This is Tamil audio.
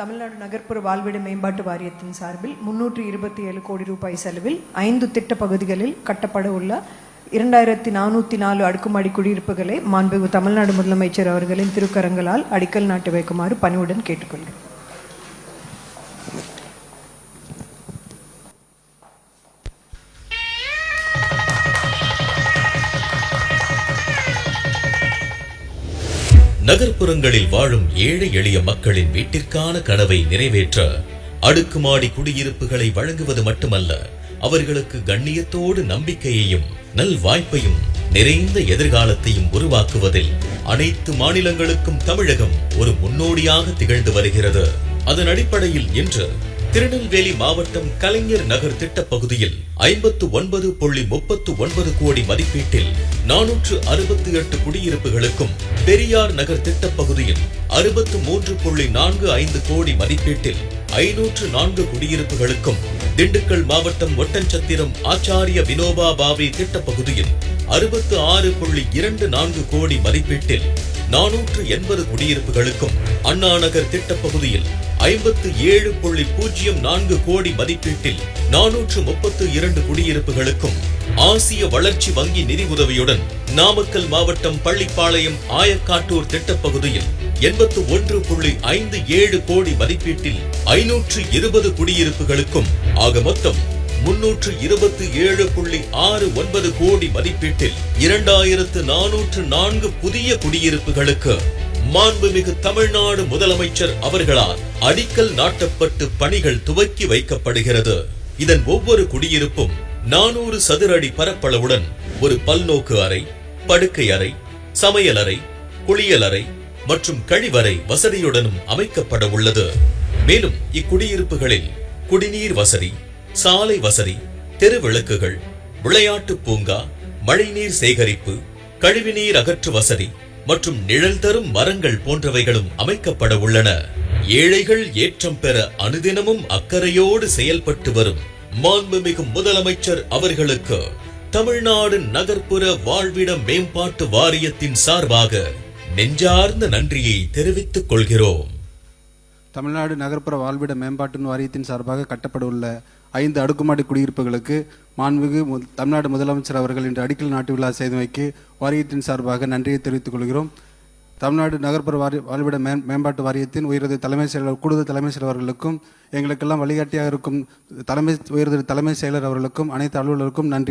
தமிழ்நாடு நகர்ப்புற வாழ்விட மேம்பாட்டு வாரியத்தின் சார்பில் முன்னூற்றி இருபத்தி ஏழு கோடி ரூபாய் செலவில் ஐந்து திட்ட பகுதிகளில் கட்டப்பட உள்ள இரண்டாயிரத்தி நானூற்றி நாலு அடுக்குமாடி குடியிருப்புகளை மாண்பு தமிழ்நாடு முதலமைச்சர் அவர்களின் திருக்கரங்களால் அடிக்கல் நாட்டு வைக்குமாறு பணிவுடன் கேட்டுக்கொள்கிறேன். நகர்ப்புறங்களில் வாழும் ஏழை எளிய மக்களின் வீட்டிற்கான கனவை நிறைவேற்ற அடுக்குமாடி குடியிருப்புகளை வழங்குவது மட்டுமல்ல அவர்களுக்கு கண்ணியத்தோடு நம்பிக்கையையும் நல் வாய்ப்பையும் நிறைந்த எதிர்காலத்தையும் உருவாக்குவதில் அனைத்து மாநிலங்களுக்கும் தமிழகம் ஒரு முன்னோடியாக திகழ்ந்து வருகிறது. அதன் அடிப்படையில் இன்று திருநெல்வேலி மாவட்டம் கலைஞர் நகர் திட்ட பகுதியில் ஐம்பத்து ஒன்பது புள்ளி முப்பத்து ஒன்பது கோடி மதிப்பீட்டில் நானூற்று அறுபத்தி எட்டு குடியிருப்புகளுக்கும் பெரியார் நகர் திட்ட பகுதியில் அறுபத்து மூன்று புள்ளி நான்கு ஐந்து கோடி மதிப்பீட்டில் ஐநூற்று நான்கு குடியிருப்புகளுக்கும் திண்டுக்கல் மாவட்டம் ஒட்டன்சத்திரம் ஆச்சாரிய வினோபா பாவி திட்ட பகுதியில் அறுபத்து ஆறு புள்ளி இரண்டு நான்கு கோடி மதிப்பீட்டில் நானூற்று எண்பது குடியிருப்புகளுக்கும் அண்ணா நகர் பகுதியில் ஐம்பத்து ஏழு புள்ளி பூஜ்ஜியம் நான்கு கோடி மதிப்பீட்டில் நானூற்று முப்பத்து இரண்டு குடியிருப்புகளுக்கும் ஆசிய வளர்ச்சி வங்கி நிதி உதவியுடன் நாமக்கல் மாவட்டம் பள்ளிப்பாளையம் ஆயக்காட்டூர் திட்டப் பகுதியில் எண்பத்து ஒன்று புள்ளி ஐந்து ஏழு கோடி மதிப்பீட்டில் ஐநூற்று இருபது குடியிருப்புகளுக்கும் ஆக மொத்தம் முன்னூற்று இருபத்தி ஏழு புள்ளி ஆறு ஒன்பது கோடி மதிப்பீட்டில் இரண்டாயிரத்து நானூற்று நான்கு புதிய குடியிருப்புகளுக்கு மாண்புமிகு தமிழ்நாடு முதலமைச்சர் அவர்களால் அடிக்கல் நாட்டப்பட்டு பணிகள் துவக்கி வைக்கப்படுகிறது. இதன் ஒவ்வொரு குடியிருப்பும் நானூறு சதுர அடி பரப்பளவுடன் ஒரு பல்நோக்கு அறை படுக்கை அறை சமையல் அறை குளியல் அறை மற்றும் கழிவறை வசதியுடனும் அமைக்கப்பட உள்ளது. மேலும் இக்குடியிருப்புகளில் குடிநீர் வசதி சாலை வசதி தெருவிளக்குகள் விளையாட்டு பூங்கா மழைநீர் சேகரிப்பு கழிவுநீர் அகற்று வசதி மற்றும் நிழல் தரும் மரங்கள் போன்றவைகளும் அமைக்கப்பட உள்ளன. ஏழைகள் ஏற்றம் பெற அனுதினமும் அக்கறையோடு செயல்பட்டு வரும் மாண்புமிகு முதலமைச்சர் அவர்களுக்கு தமிழ்நாடு நகர்ப்புற வாழ்விட மேம்பாட்டு வாரியத்தின் சார்பாக நெஞ்சார்ந்த நன்றியை தெரிவித்துக் கொள்கிறோம். தமிழ்நாடு நகர்ப்புற வாழ்விட மேம்பாட்டு வாரியத்தின் சார்பாக கட்டப்பட உள்ள ஐந்து அடுக்குமாடி குடியிருப்புகளுக்கு மாண்புமிகு தமிழ்நாடு முதலமைச்சர் அவர்கள் இன்று அடிக்கல் நாட்டு விழா செய்து வைக்கு வாரியத்தின் சார்பாக நன்றியை தெரிவித்துக் கொள்கிறோம். தமிழ்நாடு நகர்ப்புற வாரி வாழ்விட மே மேம்பாட்டு வாரியத்தின் உயர்ந்த தலைமை செயலர் கூடுதல் தலைமை செயலர் அவர்களுக்கும் எங்களுக்கெல்லாம் வழிகாட்டியாக இருக்கும் தலைமை உயர்ந்த தலைமை செயலர் அவர்களுக்கும் அனைத்து அலுவலருக்கும் நன்றி.